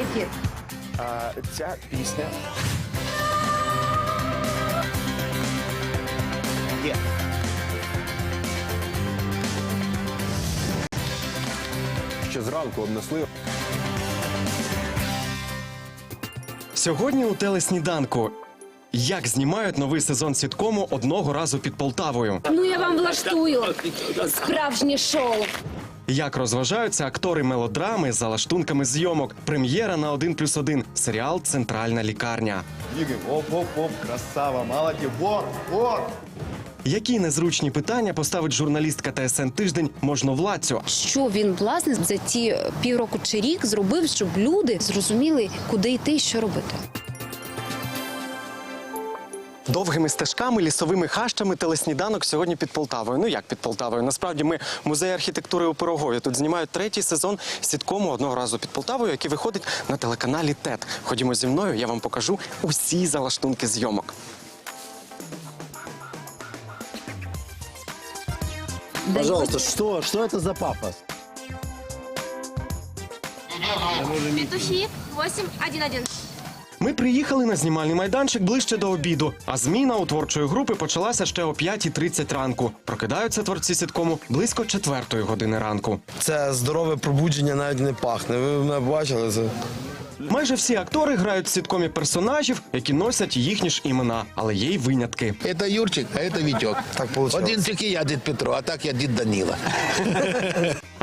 Ефір. А, ця пісня. Є. Ще зранку обнесли. Сьогодні у телесніданку. Як знімають новий сезон сіткому одного разу під Полтавою? Ну я вам влаштую справжнє шоу. Як розважаються актори мелодрами за лаштунками зйомок? Прем'єра на 1 плюс 1. Серіал Центральна лікарня. Оп-оп-оп, красава, молодец. Вот, вот. Які незручні питання поставить журналістка ТСН тиждень можновладцю? Що він власне за ті півроку чи рік зробив, щоб люди зрозуміли, куди йти і що робити. Довгими стежками, лісовими хащами телесніданок сьогодні під Полтавою. Ну як під Полтавою? Насправді ми в музеї архітектури у Пирогові. Тут знімають третій сезон сіткому одного разу під Полтавою, який виходить на телеканалі ТЕТ. Ходімо зі мною, я вам покажу усі залаштунки зйомок. Пожалуйста, что, что это за пафос? Петухи 811. Ми приїхали на знімальний майданчик ближче до обіду, а зміна у творчої групи почалася ще о 5.30 ранку. Прокидаються творці сіткому близько четвертої години ранку. Це здорове пробудження навіть не пахне. Ви мене бачили це? Майже всі актори грають в сіткомі персонажів, які носять їхні ж імена, але є й винятки. Это Юрчик, а это Витек. Так получилось. Один тільки я дід Петро, а так я дід Данила.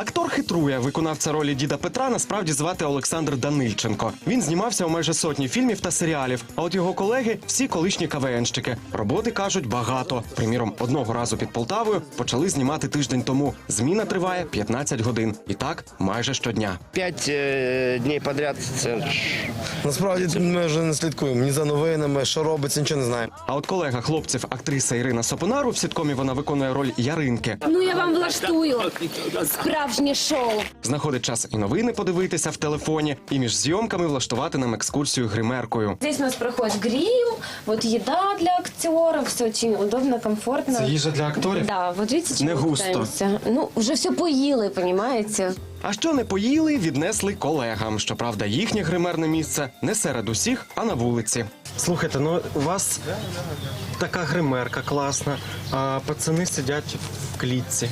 Актор хитрує. Виконавця ролі діда Петра насправді звати Олександр Данильченко. Він знімався у майже сотні фільмів та серіалів. А от його колеги всі колишні КВНщики. Роботи кажуть багато. Приміром, одного разу під Полтавою почали знімати тиждень тому. Зміна триває 15 годин. І так майже щодня. П'ять е, днів подряд це Насправді ми вже не слідкуємо ні за новинами, що робиться, нічого не знаємо. А от колега хлопців, актриса Ірина Сопонару в сіткомі вона виконує роль Яринки. Ну я вам влаштую справжнє шоу. Знаходить час і новини подивитися в телефоні, і між зйомками влаштувати нам екскурсію гримеркою. Здесь у нас проходит грим, вот еда для актеров, все очень удобно, комфортно. їжа для акторів. Да, вот видите, чем Не мы густо. питаемся? Ну, уже все поели, понимаете? А що не поїли, віднесли колегам. Щоправда, їхнє гримерне місце не серед усіх, а на вулиці. Слухайте, ну у вас така гримерка класна, а пацани сидять в клітці.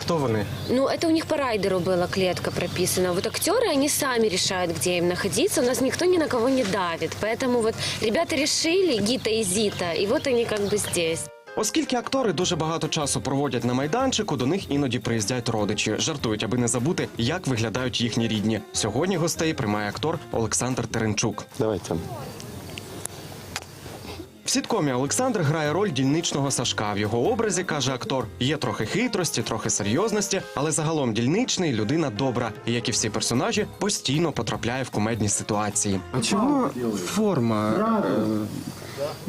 Хто вони? Ну, это у них по райдеру была клетка прописана. Вот актеры, они сами решают, где им находиться. У нас никто ни на кого не давит. Поэтому вот ребята решили, Гита и Зита, и вот они как бы здесь. Оскільки актори дуже багато часу проводять на майданчику, до них іноді приїздять родичі. Жартують, аби не забути, як виглядають їхні рідні. Сьогодні гостей приймає актор Олександр Теренчук. Давайте. В сіткомі Олександр грає роль дільничного Сашка. В його образі каже актор: є трохи хитрості, трохи серйозності, але загалом дільничний людина добра. І як і всі персонажі, постійно потрапляє в кумедні ситуації. А чого форма е,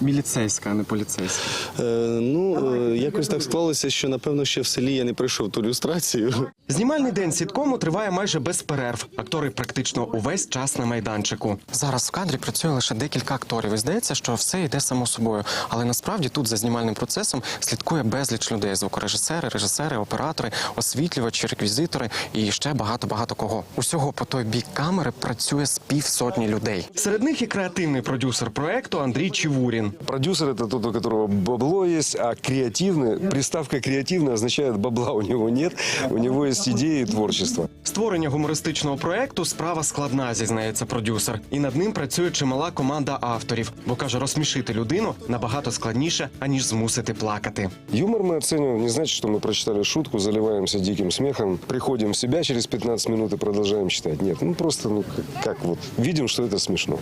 міліцейська, а не поліцейська? Е, ну, е, якось так склалося, що напевно ще в селі я не пройшов ту люстрацію. Знімальний день сіткому триває майже без перерв. Актори практично увесь час на майданчику. Зараз в кадрі працює лише декілька акторів. І здається, що все йде само собою. Але насправді тут за знімальним процесом слідкує безліч людей: звукорежисери, режисери, оператори, освітлювачі, реквізитори і ще багато багато кого. Усього по той бік камери працює з півсотні людей. Серед них і креативний продюсер проекту Андрій Чівурін. Продюсер это тот, у которого бабло есть, а креативный, приставка креативный означает бабла у него нет, у него есть идеи и творчество. Створення гумористичного проекту справа складна, зізнається продюсер, і над ним працює чимала команда авторів, бо каже, розсмішити людину набагато складніше аніж змусити плакати. Юмор мы оцениваем не значит, что мы прочитали шутку, заливаемся диким смехом, приходим в себя через 15 минут и продолжаем читать. Нет, ну просто, ну как, как вот, видим, что это смешно.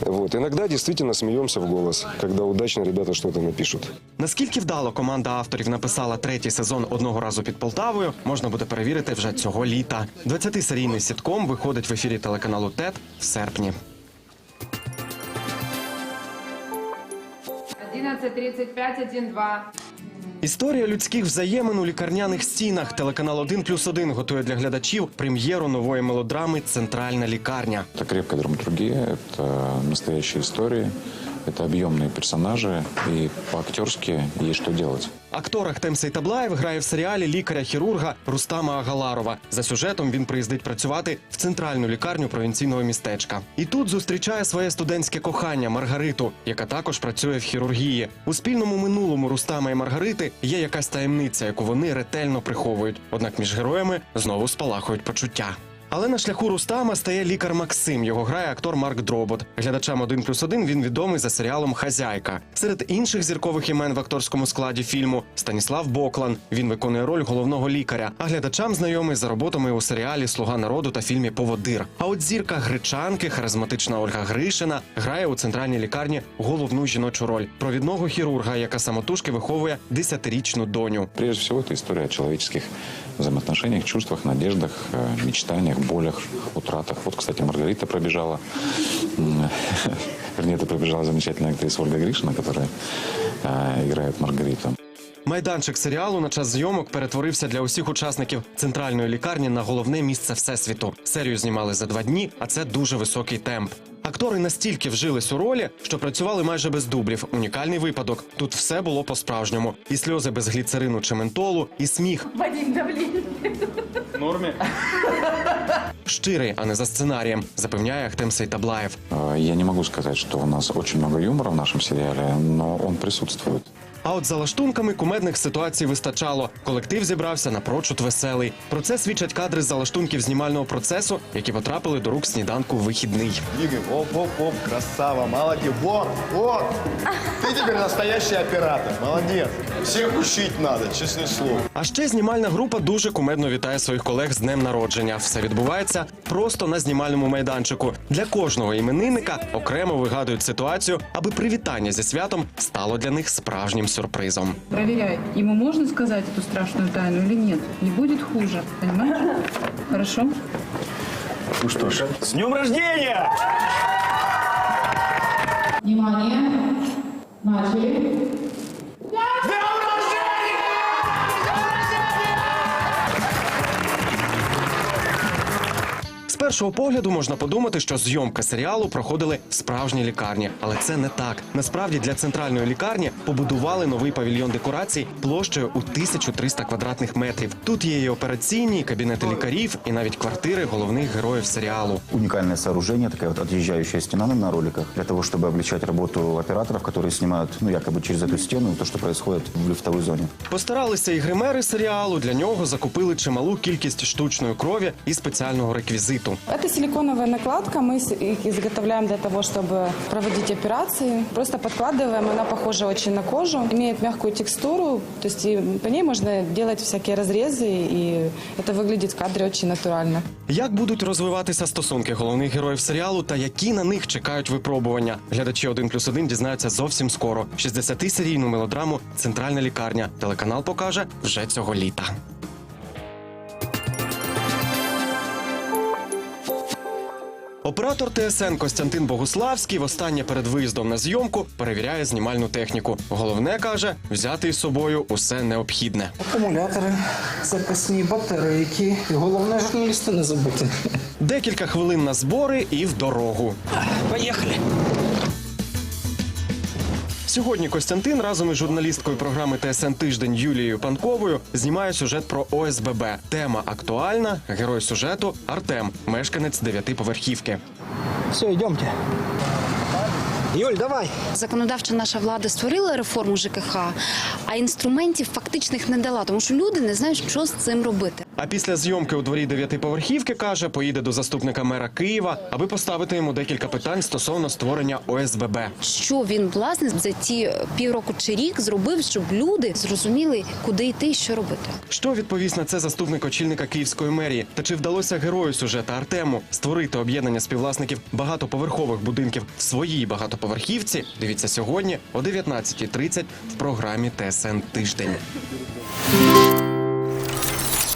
Вот. Иногда действительно смеемся в голос, когда удачно ребята что-то напишут. Наскільки вдало команда авторів написала третій сезон одного разу під Полтавою, можна буде перевірити вже цього літа. 20-серійний сітком виходить в ефірі телеканалу ТЕТ в серпні. 11.35, 1.2. Історія людських взаємин у лікарняних стінах. Телеканал 1 плюс 1 готує для глядачів прем'єру нової мелодрами Центральна лікарня. Это крепкая драматургия, это настоящие истории, это объемные персонажи, и по-актерски есть что делать. Актор Ахтем Сейтаблаєв грає в серіалі лікаря-хірурга Рустама Агаларова. За сюжетом він приїздить працювати в центральну лікарню провінційного містечка. І тут зустрічає своє студентське кохання Маргариту, яка також працює в хірургії. У спільному минулому Рустама і Маргарити є якась таємниця, яку вони ретельно приховують. Однак між героями знову спалахують почуття. Але на шляху Рустама стає лікар Максим. Його грає актор Марк Дробот. Глядачам 1 плюс 1 він відомий за серіалом Хазяйка. Серед інших зіркових імен в акторському складі фільму Станіслав Боклан. Він виконує роль головного лікаря. А глядачам знайомий за роботами у серіалі Слуга народу та фільмі Поводир. А от зірка гречанки, харизматична Ольга Гришина, грає у центральній лікарні головну жіночу роль провідного хірурга, яка самотужки виховує десятирічну доню. Прежде всего, это история о человеческих чувствах, надеждах, э, мечтаниях, болях, утратах. Вот, кстати, Маргарита пробежала. Вернее, это пробежала замечательная актриса Ольга Гришина, которая играет Маргариту. Майданчик серіалу на час зйомок перетворився для усіх учасників центральної лікарні на головне місце всесвіту. Серію знімали за два дні, а це дуже високий темп. Актори настільки вжились у ролі, що працювали майже без дублів. Унікальний випадок. Тут все було по-справжньому: і сльози без гліцерину чи ментолу, і сміх. Вадим, да блин. Щирий, а не за сценарієм, запевняє Ахтем Сейтаблаєв. Э, Я не могу сказать, що у нас очень много юмора в нашем серіалі, но он присутствует. А от за лаштунками кумедних ситуацій вистачало. Колектив зібрався напрочуд веселий. Про це свідчать кадри з залаштунків знімального процесу, які потрапили до рук сніданку в вихідний. Двигай. Оп, оп, оп, красава, молодец. Вот, вот. Ты теперь настоящий оператор. Молодец. Всех учить надо, честное слово. А ще знімальна група дуже кумедно вітає своїх колег з днем народження. Все відбувається просто на знімальному майданчику. Для кожного іменинника окремо вигадують ситуацію, аби привітання зі святом стало для них справжнім сюрпризом. Проверяй, ему можно сказать эту страшную тайну или нет? Не будет хуже, понимаешь? Хорошо? С днем рождения! Внимание. Начали. першого погляду можна подумати, що зйомки серіалу проходили в справжній лікарні, але це не так. Насправді для центральної лікарні побудували новий павільйон декорацій площею у 1300 квадратних метрів. Тут є і операційні, і кабінети лікарів, і навіть квартири головних героїв серіалу. Уникальное сооружение, такая вот отъезжающая стена на роликах, для того, чтобы облегчать работу операторов, которые снимают, ну, якобы через эту стену, то, что происходит в лифтовой зоне. Постаралися і гримери серіалу. Для нього закупили чималу кількість штучної крові і спеціального реквізиту. Это силиконовая накладка. Мы с- их изготовляем для того, чтобы проводить операции. Просто подкладываем. Она похожа очень на кожу. Имеет мягкую текстуру. То есть и по ней можно делать всякие разрезы. И это выглядит в кадре очень натурально. Як будуть розвиватися стосунки головних героїв серіалу та які на них чекають випробування? Глядачі 1 плюс 1 дізнаються зовсім скоро. 60-серійну мелодраму Центральна лікарня. Телеканал покаже вже цього літа. Оператор ТСН Костянтин Богуславський востаннє перед виїздом на зйомку перевіряє знімальну техніку. Головне каже взяти із собою усе необхідне. Акумулятори, запасні батарейки. І головне журналісти не забути. Декілька хвилин на збори і в дорогу. Поїхали! Сьогодні Костянтин разом із журналісткою програми ТСН Тиждень Юлією Панковою знімає сюжет про ОСББ. Тема актуальна. Герой сюжету Артем, мешканець дев'ятиповерхівки. Все, йдемте. Юль, давай. Законодавча наша влада створила реформу ЖКХ, а інструментів фактичних не дала, тому що люди не знають, що з цим робити. А після зйомки у дворі дев'ятиповерхівки каже, поїде до заступника мера Києва, аби поставити йому декілька питань стосовно створення ОСББ. Що він власне за ті півроку чи рік зробив, щоб люди зрозуміли, куди йти і що робити. Що відповість на це заступник очільника Київської мерії? Та чи вдалося герою сюжета Артему створити об'єднання співвласників багатоповерхових будинків в своїй багатоповерхівці? Дивіться сьогодні о 19.30 в програмі ТСН Тиждень.